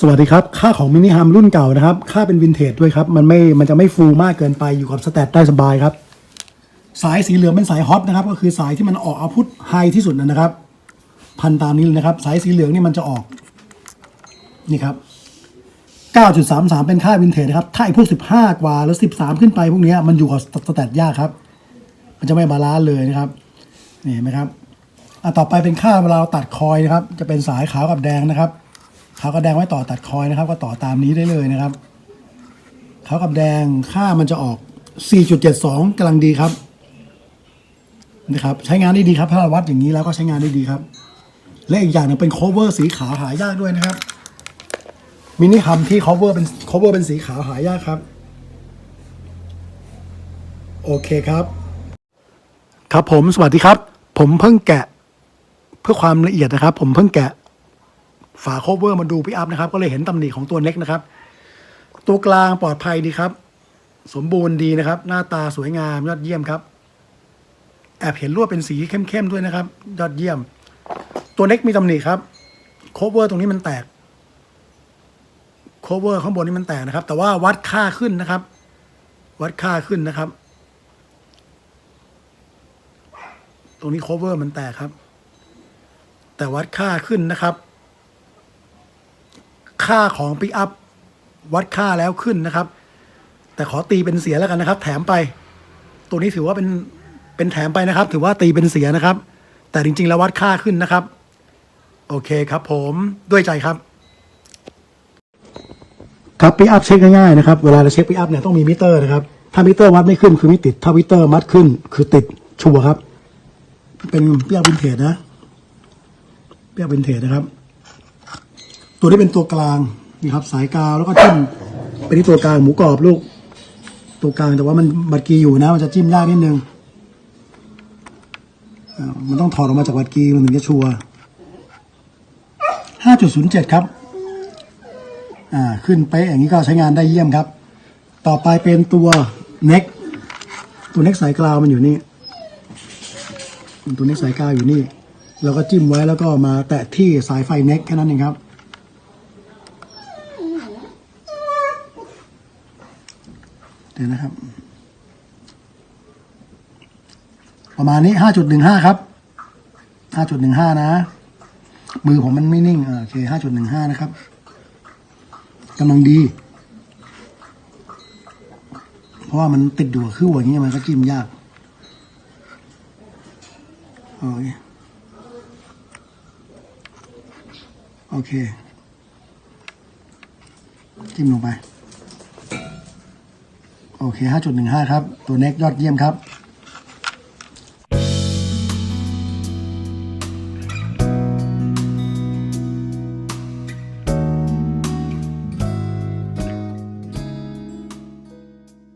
สวัสดีครับ ค่าของมินิฮัมรุ่นเก่านะครับ ค่าเป็นวินเทจด้วยครับ มันไม่ มันจะไม่ฟูมากเกินไปอยู่กับสแตทได้สบายครับ สายสีเหลืองเป็นสายฮอปนะครับ ก็คือสายที่มันออกอาพุทไฮที่สุดนะครับ พันตามนี้เลยนะครับ สายสีเหลืองนี่มันจะออก นี่ครับ 9.33 เป็นค่าวินเทจนะครับ ถ้าไอ้พวก 15 กว่าแล้ว 13 ขึ้นไปพวกนี้มันอยู่กับสแตทยากครับ มันจะไม่บาลานซ์เลยนะครับ นี่เห็นไหมครับ อะต่อไปเป็นค่าเวลาเราตัดคอยนะครับ จะเป็นสายขาวกับแดงนะครับ ขากับแดงไว้ต่อตัดคอยนะครับ ก็ต่อตามนี้ได้เลยนะครับเขากับแดงค่ามันจะออก 4.72กำลังดีครับนะครับ ใช้งานได้ดีครับ ถ้าเราวัดอย่างนี้แล้วก็ใช้งานได้ดีครับ และอีกอย่างหนึงเป็น cover สีขาวหายากด้วยนะครับมินิฮัมที่ cover เป็น cover เป็นสีขาวหายากครับ โอเคครับ ครับผมสวัสดีครับ ผมเพิ่งแกะ เพื่อความละเอียดนะครับ ผมเพิ่งแกะ ฝาโคเวอร์มาดูพี่อัพนะครับ ก็เลยเห็นตำหนิของตัวเน็กนะครับ ตัวกลางปลอดภัยดีครับ สมบูรณ์ดีนะครับ หน้าตาสวยงามยอดเยี่ยมครับ แอบเห็นลวดเป็นสีเข้มๆด้วยนะครับ ยอดเยี่ยม ตัวเน็กมีตำหนิครับโคเวอร์ตรงนี้มันแตกโคเวอร์ข้างบนนี้มันแตกนะครับ แต่ว่าวัดค่าขึ้นนะครับ วัดค่าขึ้นนะครับ ตรงนี้โคเวอร์มันแตกครับ แต่วัดค่าขึ้นนะครับ ค่าของปิกอัพวัดค่าแล้วขึ้นนะครับ แต่ขอตีเป็นเสียแล้วกันนะครับ แถมไป ตัวนี้ถือว่าเป็นเป็นแถมไปนะครับ ถือว่าตีเป็นเสียนะครับ แต่จริง ๆ แล้ววัดค่าขึ้นนะครับ โอเคครับ ผมด้วยใจครับ ครับปิกอัพเช็คง่ายๆนะครับเวลาเราเช็คปิกอัพเนี่ยต้องมีมิเตอร์นะครับถ้ามิเตอร์วัดไม่ขึ้นคือไม่ติดถ้ามิเตอร์วัดขึ้น คือติดชัวร์ครับ เป็นปิกอัพวินเทจนะปิกอัพวินเทจนะครับ ตัวนี้เป็นตัวกลางนี่ครับ สายกาวแล้วก็จิ้มเป็นที่ตัวกลางหมูกรอบลูก ตัวกลางแต่ว่ามันบัตรกีอยู่นะ มันจะจิ้มยากนิดนึงอ่ามันต้องถอดออกมาจากบัตรกีมันถึงจะชัวห้าจุดศูนย์เจ็ดครับ อ่า ขึ้นไปอย่างนี้ก็ใช้งานได้เยี่ยมครับ ต่อไปเป็นตัวเน็ก ตัวเน็กสายกลาวมันอยู่นี่ ตัวเน็กสายกลาวอยู่นี่ เราก็จิ้มไว้แล้วก็มาแตะที่สายไฟเน็กแค่นั้นเองครับ เดี๋ยวนะครับ ประมาณนี้ห้าจุดหนึ่งห้าครับห้าจุดหนึ่งห้านะ มือผมมันไม่นิ่งอ่าโอเคห้าจุดหนึ่งห้านะครับกำลังดี เพราะว่ามันติดอยู่กับคืออย่างเงี้ยมันก็จิ้มยากโอเคโอเคจิ้มลงไป โอเค 5.15 ครับ ตัวเน็กยอดเยี่ยมครับ